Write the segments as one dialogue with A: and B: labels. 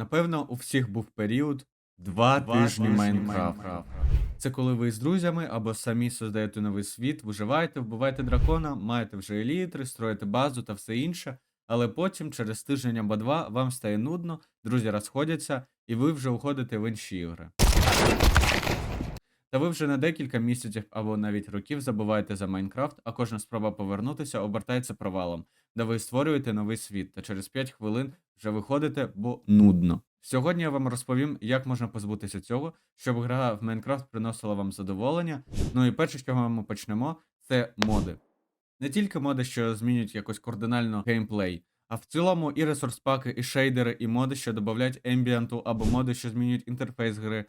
A: Напевно, у всіх був період два,
B: Два
A: тижні. Майнкрафт. Це коли ви з друзями або самі создаєте новий світ, виживаєте, вбиваєте дракона, маєте вже елітри, строїте базу та все інше. Але потім, через тиждень або два, вам стає нудно, друзі розходяться, і ви вже уходите в інші ігри. Та ви вже на декілька місяців або навіть років забуваєте за Майнкрафт, а кожна спроба повернутися обертається провалом, де ви створюєте новий світ, та через 5 хвилин вже виходите, бо нудно. Сьогодні я вам розповім, як можна позбутися цього, щоб гра в Майнкрафт приносила вам задоволення. Ну і перше, чого ми почнемо, це моди. Не тільки моди, що змінюють якось кардинально геймплей, а в цілому і ресурс-паки, і шейдери, і моди, що додають ембієнту, або моди, що змінюють інтерфейс гри,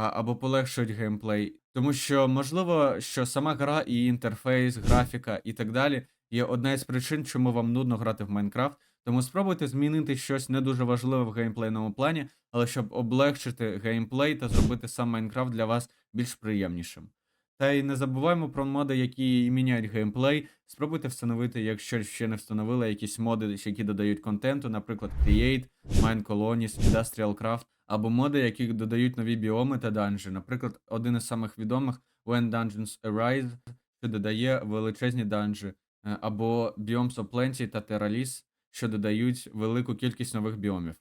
A: або полегшують геймплей. Тому що можливо, що сама гра і інтерфейс, графіка і так далі є одна із причин, чому вам нудно грати в Майнкрафт. Тому спробуйте змінити щось не дуже важливе в геймплейному плані, але щоб облегшити геймплей та зробити сам Майнкрафт для вас більш приємнішим. Та й не забуваємо про моди, які міняють геймплей. Спробуйте встановити, якщо ще не встановили якісь моди, які додають контенту, наприклад, Create, Mine Colonies, Industrial Craft, або моди, які додають нові біоми та данжі. Наприклад, один із самих відомих When Dungeons Arise, що додає величезні данжі, е, або Biomes of Plenty та Terralis, що додають велику кількість нових біомів.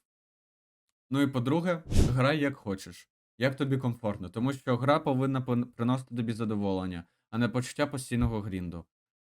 A: Ну і по-друге, грай як хочеш, як тобі комфортно, тому що гра повинна приносити тобі задоволення, а не почуття постійного грінду.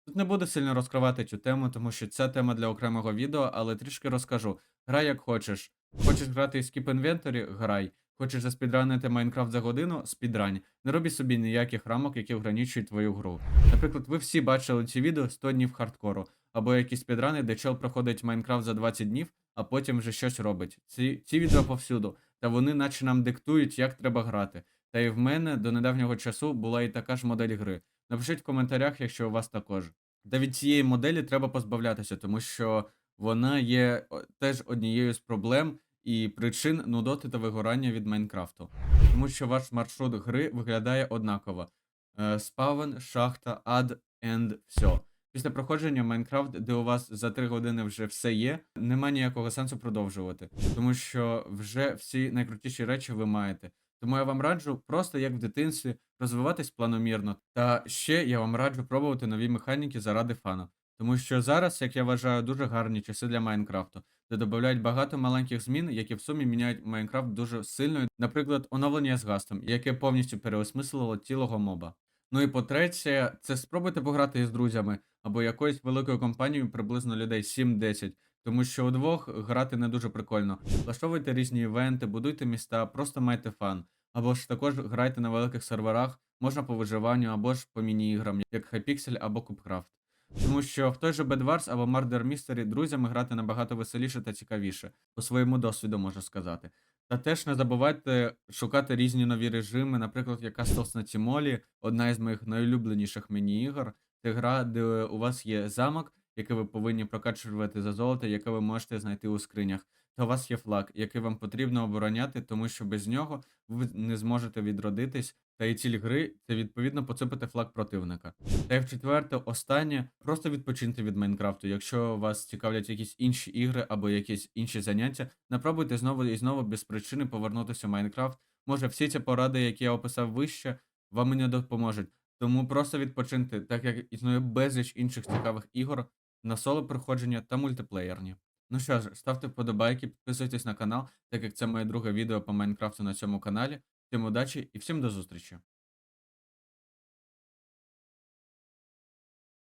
A: Тут не буду сильно розкривати цю тему, тому що ця тема для окремого відео, але трішки розкажу. Грай як хочеш. Хочеш грати в Skip Inventory? Грай. Хочеш заспідранити Майнкрафт за годину? Спідрань. Не робі собі ніяких рамок, які ограничують твою гру. Наприклад, ви всі бачили ці відео 100 днів хардкору, або якісь спідрани, де чел проходить Майнкрафт за 20 днів, а потім вже щось робить. Ці, ці відео повсюду, та вони наче нам диктують, як треба грати. Та і в мене до недавнього часу була і така ж модель гри. Напишіть в коментарях, якщо у вас також. Та від цієї моделі треба позбавлятися, тому що вона є теж однією з проблем і причин нудоти та вигорання від Майнкрафту. Тому що ваш маршрут гри виглядає однаково: Е, спавен, шахта, ад, енд, все. Після проходження Майнкрафт, де у вас за 3 години вже все є, нема ніякого сенсу продовжувати, тому що вже всі найкрутіші речі ви маєте. Тому я вам раджу просто як в дитинстві розвиватись планомірно. Та ще я вам раджу пробувати нові механіки заради фану. Тому що зараз, як я вважаю, дуже гарні часи для Майнкрафту, де додають багато маленьких змін, які в сумі міняють Майнкрафт дуже сильно. Наприклад, оновлення з гастом, яке повністю переосмислило цілого моба. Ну і по-третє, це спробуйте пограти з друзями або якоюсь великою компанією приблизно людей 7-10. Тому що удвох грати не дуже прикольно. Влаштовуйте різні івенти, будуйте міста, просто майте фан. Або ж також грайте на великих серверах, можна по виживанню, або ж по міні-іграм, як Hypixel або Cubecraft. Тому що в той же Bedwars або Murder Mystery друзями грати набагато веселіше та цікавіше, по своєму досвіду можу сказати. Та теж не забувайте шукати різні нові режими, наприклад, як Castles на Тімолі, одна із моїх найулюбленіших міні-ігор. Це гра, де у вас є замок, який ви повинні прокачувати за золото, яке ви можете знайти у скринях. Та у вас є флаг, який вам потрібно обороняти, тому що без нього ви не зможете відродитись. Та і ціль гри це відповідно поцепити флаг противника. Та й в четверте, останнє, просто відпочиньте від Майнкрафту. Якщо вас цікавлять якісь інші ігри або якісь інші заняття, не пробуйте знову і знову без причини повернутися в Майнкрафт. Може, всі ці поради, які я описав вище, вам не допоможуть. Тому просто відпочиньте, так як існує безліч інших цікавих ігор на соло проходження та мультиплеєрні. Ну що ж, ставте вподобайки, підписуйтесь на канал, так як це моє друге відео по Майнкрафту на цьому каналі. Всім удачі і всім до зустрічі!